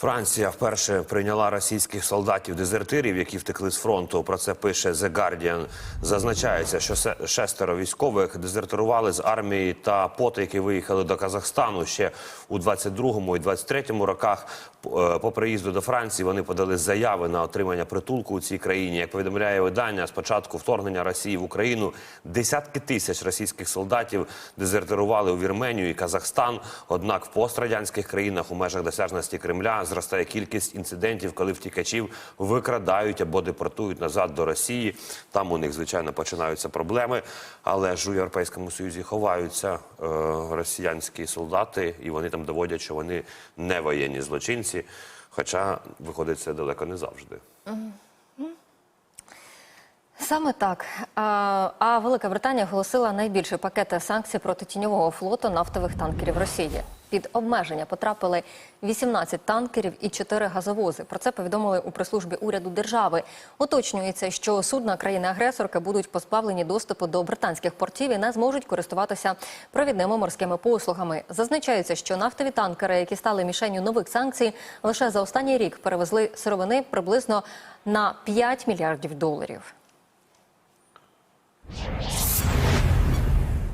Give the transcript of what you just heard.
Франція вперше прийняла російських солдатів-дезертирів, які втекли з фронту. Про це пише The Guardian. Зазначається, що шестеро військових дезертирували з армії та потайки виїхали до Казахстану ще у 22-му і 23-му роках. Е, По приїзду до Франції вони подали заяви на отримання притулку у цій країні. Як повідомляє видання, з початку вторгнення Росії в Україну десятки тисяч російських солдатів дезертирували у Вірменію і Казахстан. Однак в пострадянських країнах у межах досяжності Кремля зростає кількість інцидентів, коли втікачів викрадають або депортують назад до Росії. Там у них звичайно починаються проблеми. Але ж у Європейському Союзі ховаються е, росіянські солдати, і вони там доводять, що вони не воєнні злочинці. Хоча виходить це далеко не завжди. Саме так. А, Велика Британія оголосила найбільші пакети санкцій проти тіньового флоту нафтових танкерів Росії. Під обмеження потрапили 18 танкерів і 4 газовози. Про це повідомили у прес-службі уряду держави. Уточнюється, що судна країни-агресорки будуть позбавлені доступу до британських портів і не зможуть користуватися провідними морськими послугами. Зазначається, що нафтові танкери, які стали мішенню нових санкцій, лише за останній рік перевезли сировини приблизно на 5 мільярдів доларів.